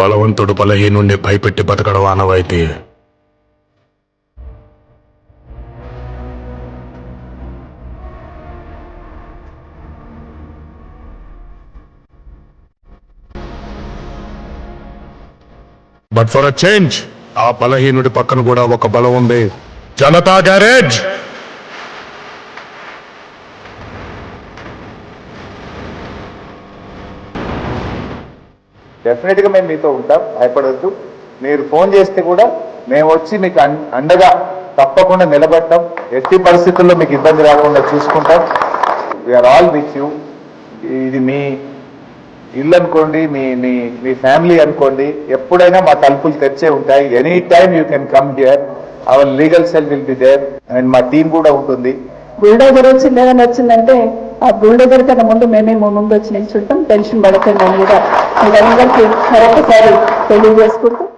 బలవంతుడు బలహీనుణ్ణి భయపెట్టి బతకడం ఆనవాయితీ బట్ ఫర్ అ చేంజ్ ఆ బలహీనుడి పక్కన కూడా ఒక బలం ఉంది. జనతా గ్యారేజ్! డెఫినెట్గా మేము మీతో ఉంటాం భయపడద్దు. మీరు ఫోన్ చేస్తే కూడా మేము వచ్చి మీకు అండగా తప్పకుండా నిలబడటం ఎట్టి పరిస్థితుల్లో మీకు ఇబ్బంది రాకుండా చూసుకుంటాం. వీఆర్ ఆల్ విత్ యూ ఇది మీ ఇల్లు అనుకోండి మీ మీ మీ ఫ్యామిలీ అనుకోండి ఎప్పుడైనా మా తలుపులు తెరిచే ఉంటాయి. Any time you can come here our legal cell will be there and మా టీం కూడా ఉంటుంది. బుల్డోజర్ వచ్చింది వచ్చిందంటే ఆ బుల్డోజర్ కన్నా ముందు మేమే ముందు వచ్చి నిల్చుంటాం. టెన్షన్ పడకండి అని కూడా మీరందరికీ మరొకసారి తెలియజేసుకుంటూ